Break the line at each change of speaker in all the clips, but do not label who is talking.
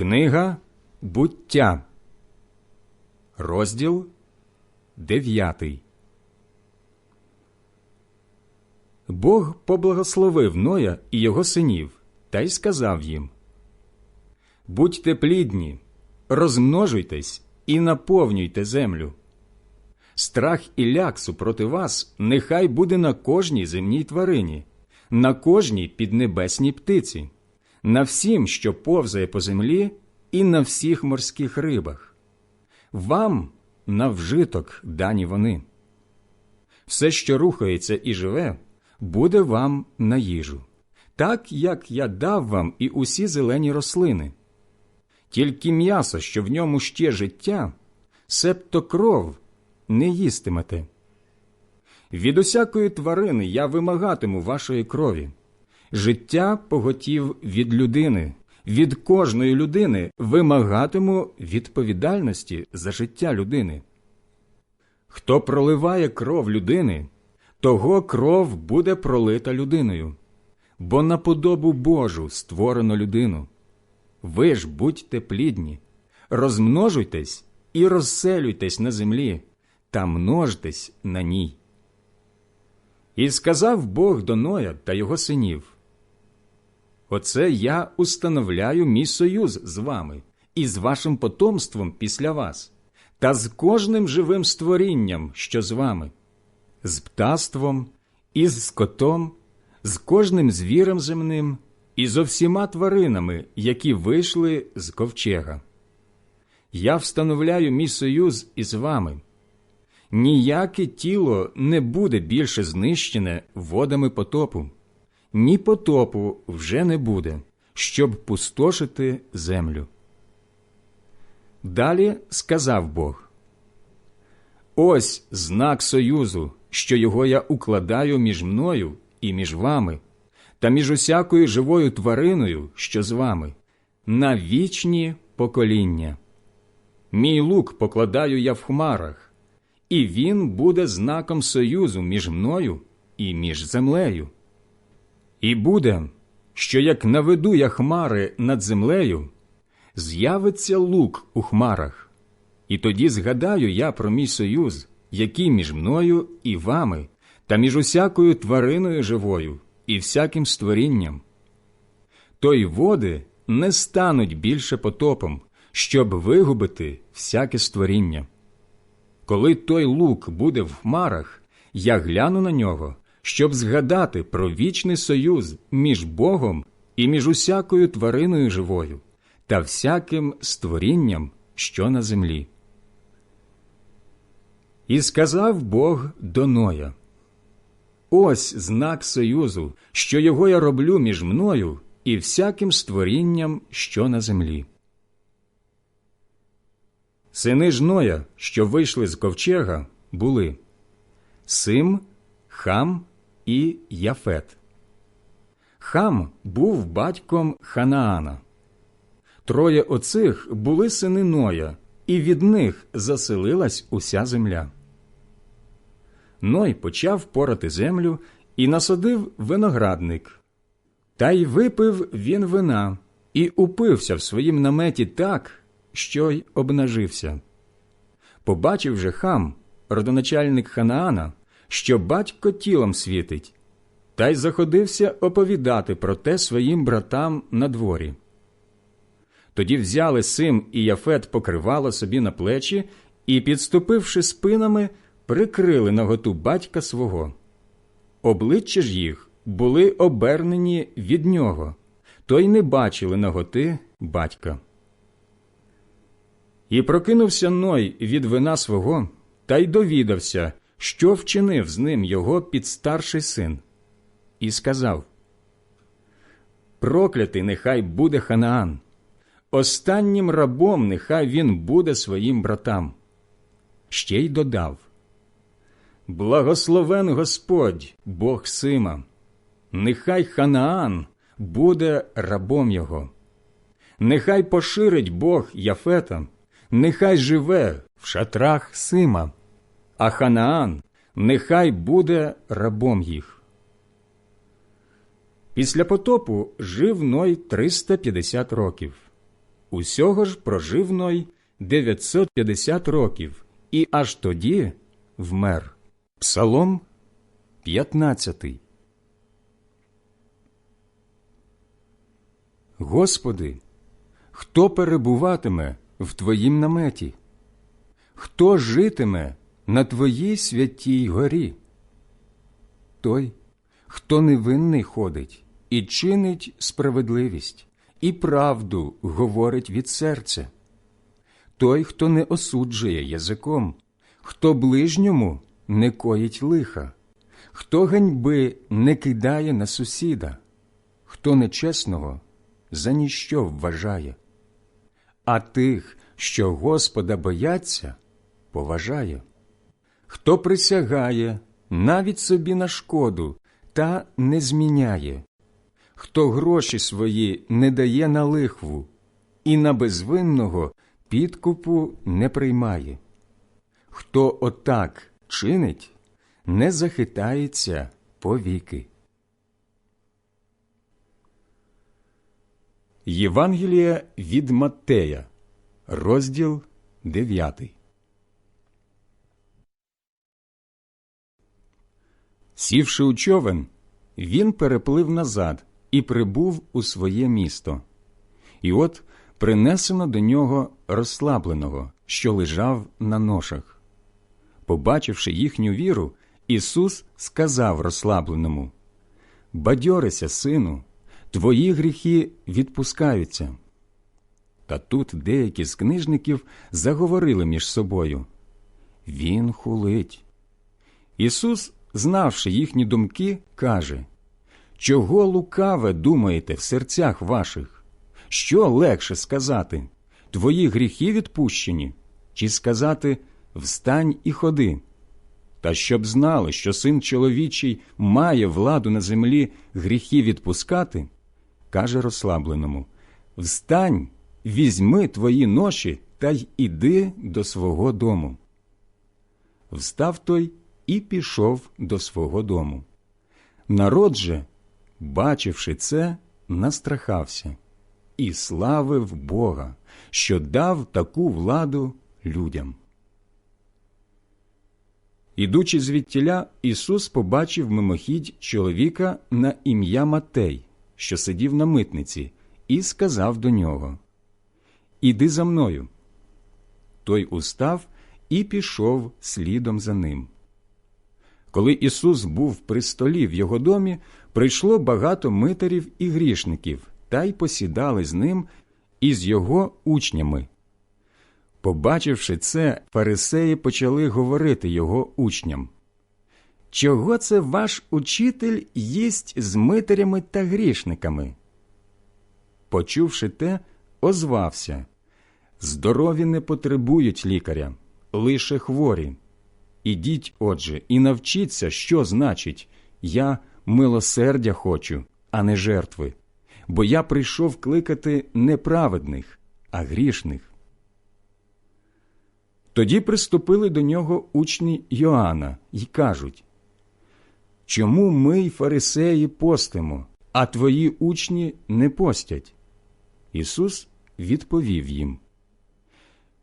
Книга буття, розділ дев'ятий. Бог поблагословив Ноя і його синів та й сказав їм Будьте плідні, розмножуйтесь і наповнюйте землю. Страх і ляк супроти вас нехай буде на кожній земній тварині, на кожній піднебесній птиці, на всім, що повзає по землі, і на всіх морських рибах. Вам на вжиток дані вони. Все, що рухається і живе, буде вам на їжу, так як я дав вам і усі зелені рослини. Тільки м'ясо, що в ньому ще життя, себто кров не їстимете. Від усякої тварини я вимагатиму вашої крові. Життя поготів від людини, від кожної людини вимагатиму відповідальності за життя людини. Хто проливає кров людини, того кров буде пролита людиною, бо на подобу Божу створено людину. Ви ж будьте плідні, розмножуйтесь і розселюйтесь на землі, та множтесь на ній. І сказав Бог до Ноя та його синів Оце я установляю мій союз з вами і з вашим потомством після вас, та з кожним живим створінням, що з вами, з птаством, і з скотом, з кожним звірем земним, і зо всіма тваринами, які вийшли з ковчега. Я встановляю мій союз із вами. Ніяке тіло не буде більше знищене водами потопу ні потопу вже не буде, щоб пустошити землю. Далі сказав Бог Ось знак союзу, що його я укладаю між мною і між вами, та між усякою живою твариною, що з вами, на вічні покоління. Мій лук покладаю я в хмарах, і він буде знаком союзу між мною і між землею. І буде, що як наведу я хмари над землею, з'явиться лук у хмарах, і тоді згадаю я про мій союз, який між мною і вами, та між усякою твариною живою і всяким створінням. То й води не стануть більше потопом, щоб вигубити всяке створіння. Коли той лук буде в хмарах, я гляну на нього щоб згадати про вічний союз між Богом і між усякою твариною живою та всяким створінням, що на землі. І сказав Бог до Ноя Ось знак союзу, що його я роблю між мною і всяким створінням, що на землі. Сини ж Ноя, що вийшли з ковчега, були Сим, Хам і Яфет. Хам був батьком Ханаана. Троє оцих були сини Ноя, і від них заселилась уся земля. Ной почав порати землю і насадив виноградник. Та й випив він вина і упився в своїм наметі так, що й обнажився. Побачив же хам, родоначальник Ханаана, що батько тілом світить, та й заходився оповідати про те своїм братам на дворі. Тоді взяли Сим і Яфет покривало собі на плечі і, підступивши спинами, прикрили наготу батька свого. Обличчя ж їх були обернені від нього, то й не бачили наготи батька. І прокинувся Ной від вина свого та й довідався, що вчинив з ним його підстарший син, і сказав Проклятий нехай буде Ханаан, останнім рабом нехай він буде своїм братам. Ще й додав Благословен Господь, Бог Сима, нехай Ханаан буде рабом його, нехай поширить Бог Яфета, нехай живе в шатрах Сима а Ханаан нехай буде рабом їх. Після потопу жив Ной 350 років. Усього ж прожив Ной 950 років, і аж тоді вмер. Псалом 15 Господи, хто перебуватиме в Твоїм наметі? Хто житиме на Твоїй святій горі? Той, хто невинний ходить і чинить справедливість, і правду говорить від серця, той, хто не осуджує язиком, хто ближньому не коїть лиха, хто ганьби не кидає на сусіда, хто нечесного за ніщо вважає, а тих, що Господа бояться, поважає, хто присягає навіть собі на шкоду та не зміняє, хто гроші свої не дає на лихву і на безвинного підкупу не приймає, хто отак чинить, не захитається повіки. Євангелія від Маттея, розділ 9. Сівши у човен, він переплив назад і прибув у своє місто. І от принесено до нього розслабленого, що лежав на ношах. Побачивши їхню віру, Ісус сказав розслабленому Бадьорися, сину, твої гріхи відпускаються. Та тут деякі з книжників заговорили між собою Він хулить. Ісус, знавши їхні думки, каже Чого лукаве думаєте в серцях ваших? Що легше сказати Твої гріхи відпущені, чи сказати Встань і ходи? Та щоб знали, що син чоловічий має владу на землі гріхи відпускати, каже розслабленому Встань, візьми твої ноші та й іди до свого дому. Встав той і пішов до свого дому. Народ же, бачивши це, настрахався і славив Бога, що дав таку владу людям. Ідучи звідтіля, Ісус побачив мимохідь чоловіка на ім'я Матей, що сидів на митниці, і сказав до нього Іди за мною. Той устав і пішов слідом за ним. Коли Ісус був при столі в його домі, прийшло багато митарів і грішників, та й посідали з ним і з його учнями. Побачивши це, фарисеї почали говорити його учням. Чого це ваш учитель їсть з митарями та грішниками? Почувши те, озвався Здорові не потребують лікаря, лише хворі. Ідіть, отже, і навчіться, що значить я милосердя хочу, а не жертви, бо я прийшов кликати не праведних, а грішних. Тоді приступили до нього учні Йоанна і кажуть Чому ми, фарисеї, постимо, а твої учні не постять? Ісус відповів їм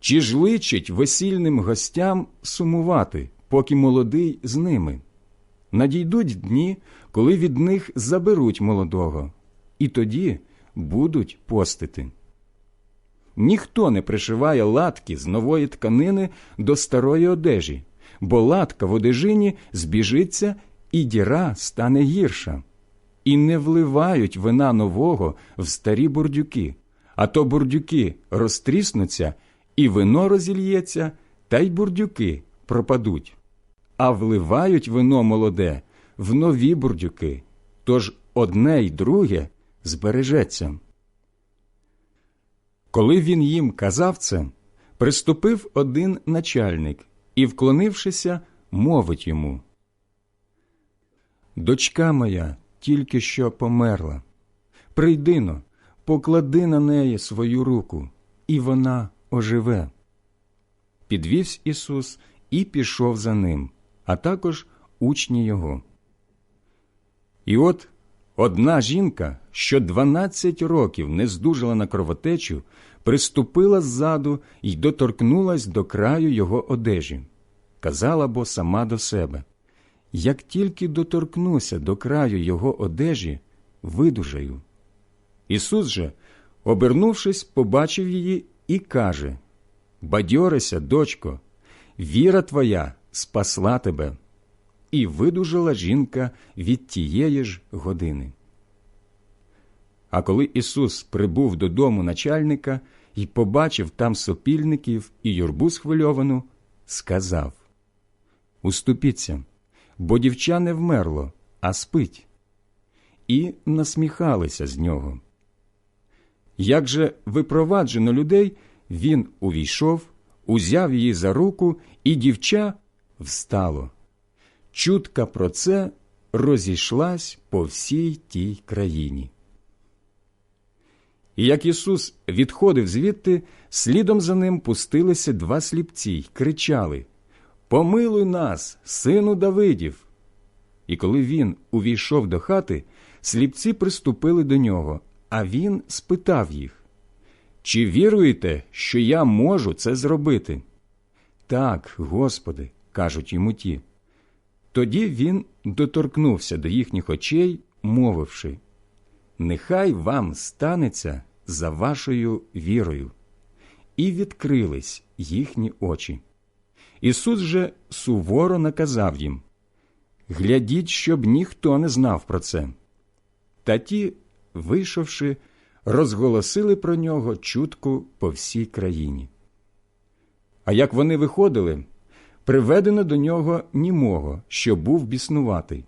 Чи ж личить весільним гостям сумувати, поки молодий з ними? Надійдуть дні, коли від них заберуть молодого, і тоді будуть постити. Ніхто не пришиває латки з нової тканини до старої одежі, бо латка в одежині збіжиться, і діра стане гірша. І не вливають вина нового в старі бурдюки, а то бурдюки розтріснуться, і вино розільється, та й бурдюки пропадуть. А вливають вино молоде в нові бурдюки, тож одне й друге збережеться. Коли він їм казав це, приступив один начальник і, вклонившися, мовить йому Дочка моя тільки що померла. Прийди но, поклади на неї свою руку, і вона оживе. Підвівсь Ісус і пішов за ним, а також учні його. І от Одна жінка, що дванадцять років не здужала на кровотечу, приступила ззаду і доторкнулась до краю його одежі. Казала бо сама до себе як тільки доторкнуся до краю його одежі, видужаю. Ісус же, обернувшись, побачив її і каже Бадьорися, дочко, віра твоя спасла тебе. І видужала жінка від тієї ж години. А коли Ісус прибув додому начальника і побачив там сопільників і юрбу схвильовану, сказав Уступіться, бо дівча не вмерло, а спить. І насміхалися з нього. Як же випроваджено людей, він увійшов, узяв її за руку, і дівча встало. Чутка про це розійшлась по всій тій країні. І як Ісус відходив звідти, слідом за ним пустилися два сліпці й кричали Помилуй нас, сину Давидів. І коли він увійшов до хати, сліпці приступили до нього, а він спитав їх Чи віруєте, що я можу це зробити? Так, Господи, кажуть йому ті. Тоді він доторкнувся до їхніх очей, мовивши Нехай вам станеться за вашою вірою. І відкрились їхні очі. Ісус же суворо наказав їм Глядіть, щоб ніхто не знав про це. Та ті, вийшовши, розголосили про нього чутку по всій країні. А як вони виходили, приведено до нього німого, що був біснуватий.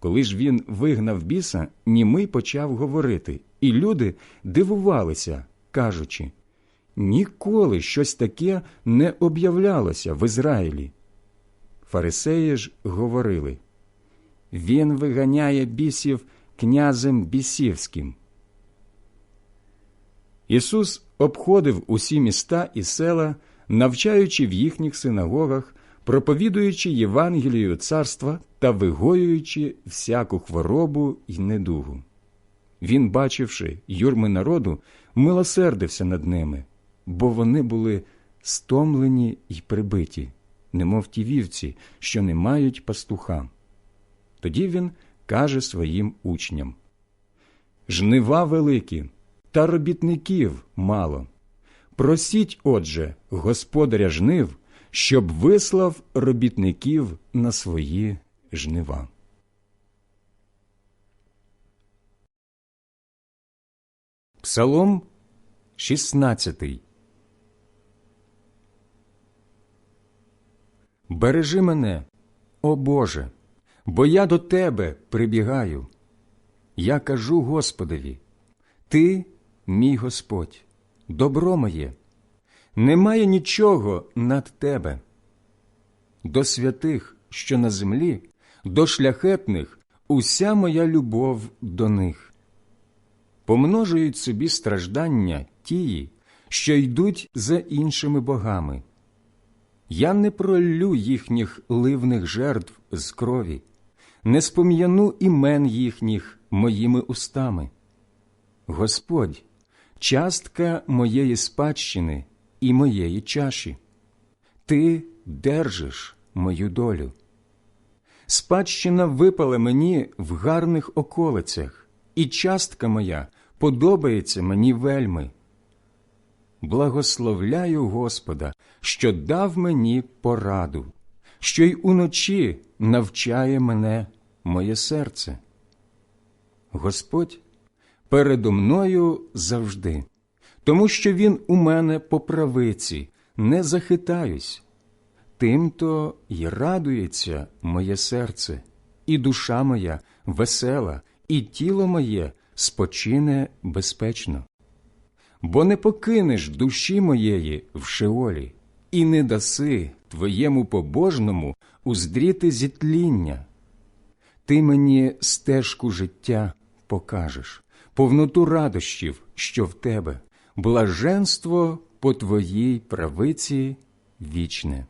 Коли ж він вигнав біса, німий почав говорити, і люди дивувалися, кажучи ніколи щось таке не об'являлося в Ізраїлі. Фарисеї ж говорили Він виганяє бісів князем бісівським. Ісус обходив усі міста і села, навчаючи в їхніх синагогах, проповідуючи Євангелію царства та вигоюючи всяку хворобу й недугу. Він, бачивши юрми народу, милосердився над ними, бо вони були стомлені й прибиті, немов ті вівці, що не мають пастуха. Тоді він каже своїм учням Жнива великі, та робітників мало. Просіть, отже, господаря жнив, щоб вислав робітників на свої жнива. Псалом 16 Бережи мене, о Боже, бо я до Тебе прибігаю. Я кажу Господові, Ти, мій Господь, добро моє, немає нічого над Тебе. До святих, що на землі, до шляхетних уся моя любов до них. Помножують собі страждання тії, що йдуть за іншими богами. Я не пролю їхніх ливних жертв з крові, не спом'яну імен їхніх моїми устами. Господь, частка моєї спадщини і моєї чаші, Ти держиш мою долю. Спадщина випала мені в гарних околицях, і частка моя подобається мені вельми. Благословляю Господа, що дав мені пораду, що й уночі навчає мене моє серце. Господь передо мною завжди, тому що Він у мене по правиці, не захитаюсь. Тим-то й радується моє серце, і душа моя весела, і тіло моє спочине безпечно. Бо не покинеш душі моєї в шеолі, і не даси твоєму побожному уздріти зітління. Ти мені стежку життя покажеш, повноту радощів, що в тебе, блаженство по твоїй правиці вічне.